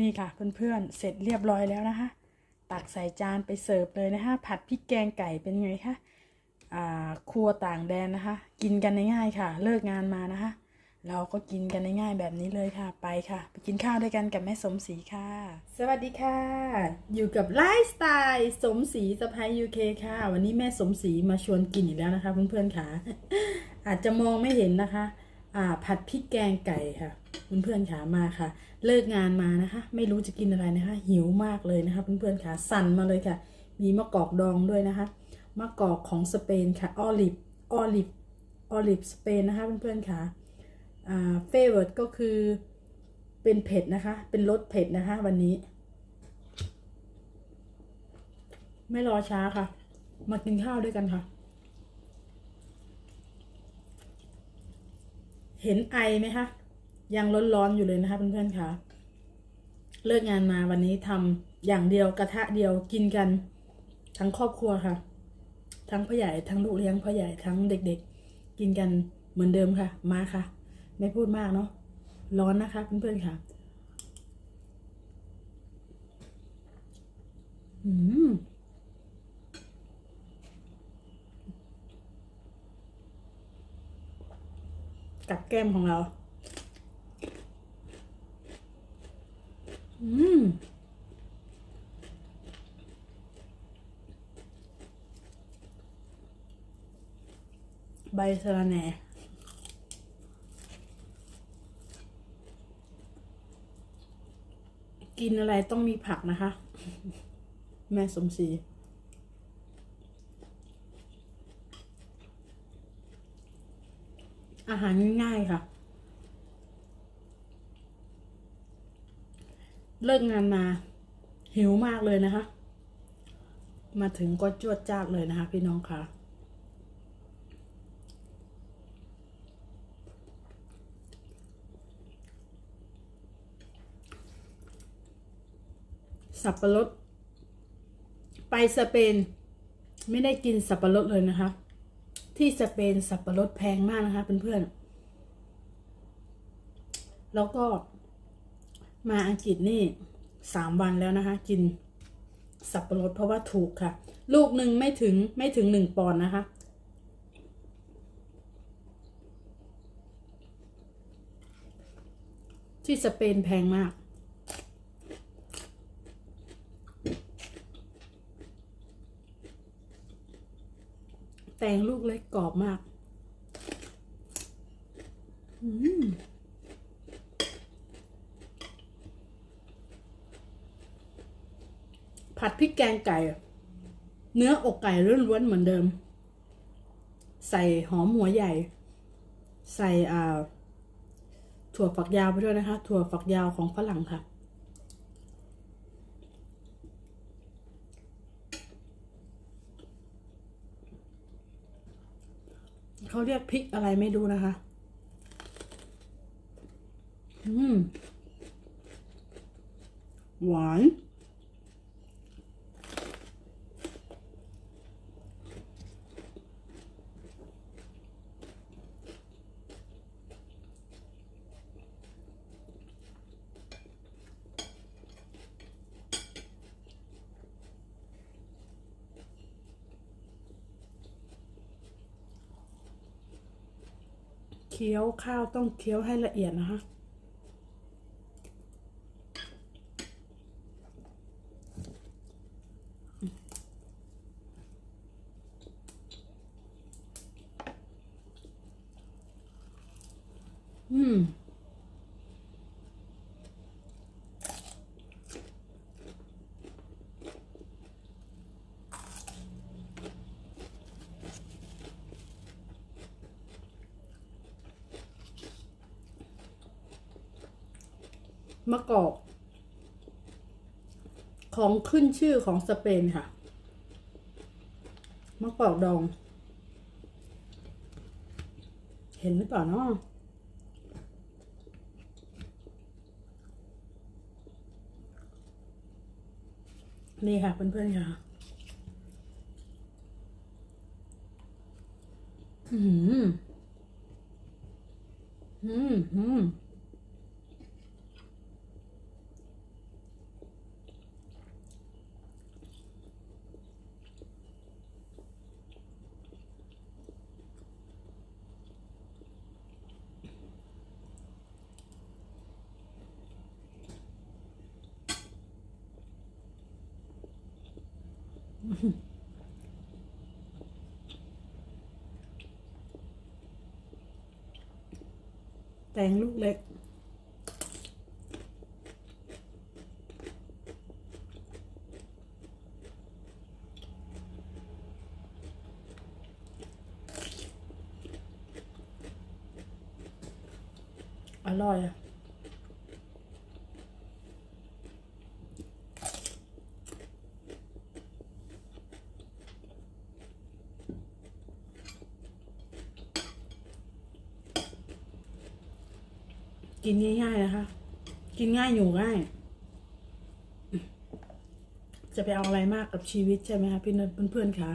นี่ค่ะเพื่อนๆเสร็จเรียบร้อยแล้วนะคะ ตักใส่จานไปเสิร์ฟเลยนะคะ ผัดพริกแกงไก่เป็นไงคะอ่าครัวต่างแดนนะคะ กินกันง่ายๆค่ะ เลิกงานมานะคะ เราก็กินกันง่ายๆแบบนี้เลยค่ะไปค่ะ ไปกินข้าวด้วยกันกับแม่สมศรีค่ะ สวัสดีค่ะ อยู่กับไลฟ์สไตล์สมศรีสะพายยูเคค่ะ วันนี้แม่สมศรีมาชวนกินอีกแล้วนะคะ เพื่อนๆค่ะ อาจจะมองไม่เห็นนะคะ ผัดพริกแกงไก่ค่ะเพื่อนๆค่ะมาค่ะ เลิกงานมานะคะ ไม่รู้จะกินอะไรนะคะ หิวมากเลยนะคะเพื่อนๆค่ะสั่นมาเลยค่ะ มีมะกอกดองด้วยนะคะมะกอกของสเปนค่ะออลิฟออลิฟออลิฟสเปนนะคะเพื่อนๆค่ะอ่าเฟเวอร์ก็คือเป็นเผ็ดนะคะ เป็นรสเผ็ดนะคะ วันนี้ ไม่รอช้าค่ะ มากินข้าวด้วยกันค่ะ เห็นไอไหมคะ ยังร้อนๆอยู่เลยนะคะเพื่อนๆค่ะ เลิกงานมาวันนี้ทำอย่างเดียวกระทะเดียวกินกัน ทั้งครอบครัวค่ะ ทั้งพ่อใหญ่ทั้งลูกเลี้ยงพ่อใหญ่ทั้งเด็กๆ กินกันเหมือนเดิมค่ะ มาค่ะ ไม่พูดมากเนาะร้อนนะคะเพื่อนๆค่ะ อืม กับแก้มของเรา อืมใบสะระแหน่กินอะไรต้องมีผักนะคะ แม่สมศรี อาหารง่ายๆค่ะ เลิกงานมา หิวมากเลยนะคะ มาถึงก็จวดจ้าดเลยนะคะ พี่น้องค่ะสับปะรด ไปสเปน ไม่ได้กินสับปะรดเลยนะคะ ที่สเปนสับปะรดแพงมากนะคะเพื่อนๆ แล้วก็มาอังกฤษนี่สามวันแล้วนะคะ กินสับปะรดเพราะว่าถูกค่ะ ลูกหนึ่งไม่ถึงไม่ถึงหนึ่งปอนด์นะคะ ที่สเปนแพงมาก แตงลูกเล็กกรอบมากอืมผัดพริกแกงไก่ เนื้ออกไก่ล้วนๆเหมือนเดิม ใส่หอมหัวใหญ่ ใส่อ่าถั่วฝักยาวไปด้วยนะคะ ถั่วฝักยาวของฝรั่งค่ะ เขาเรียกพริกอะไรไม่ดูนะคะ อืม หวาน คี้ยวข้าวต้องเคี้ยวให้ละเอียดนะคะ อืม มะกอก ของขึ้นชื่อของสเปนค่ะ มะกอกดอง เห็นหรือเปล่าเนาะนี่ค่ะเพื่อนๆค่ะอืมอืมอืม แตงลูกเล็ก อร่อยอะ กินง่ายๆนะคะ กินง่ายอยู่ง่าย จะไปเอาอะไรมากกับชีวิตใช่ไหมคะพี่เพื่อนๆคะ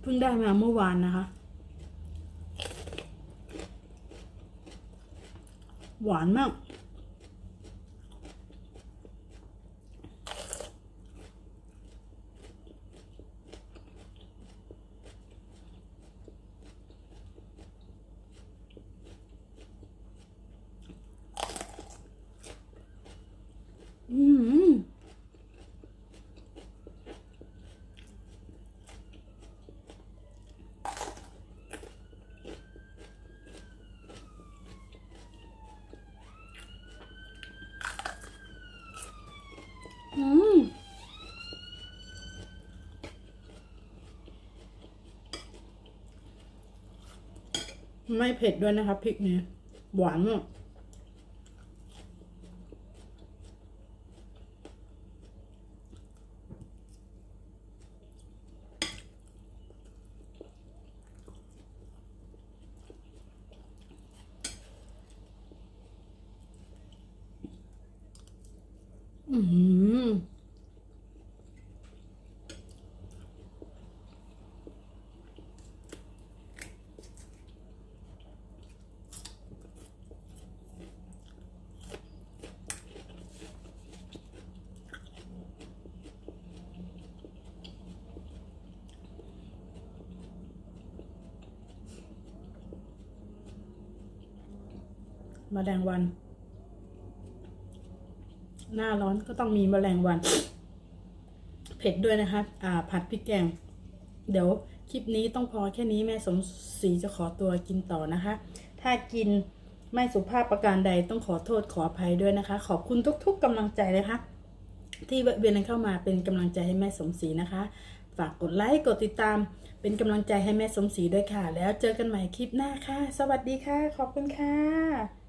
เพิ่งได้มาเมื่อวานนะคะ หวานมาก อืม อืม ไม่เผ็ดด้วยนะคะพริกเนี่ยหวานอะม แมลงวัน หน้าร้อนก็ต้องมีแมลงวัน เผ็ดด้วยนะคะอ่า ผัดพริกแกง เดี๋ยวคลิปนี้ต้องพอแค่นี้แม่สมศรีจะขอตัวกินต่อนะคะ ถ้ากินไม่สุภาพประการใดต้องขอโทษขออภัยด้วยนะคะ ขอบคุณทุกๆกำลังใจเลยค่ะที่เวียนกันเข้ามาเป็นกำลังใจให้แม่สมศรีนะคะ ฝากกดไลค์กดติดตาม เป็นกำลังใจให้แม่สมศรีด้วยค่ะ แล้วเจอกันใหม่คลิปหน้าค่ะ สวัสดีค่ะ ขอบคุณค่ะ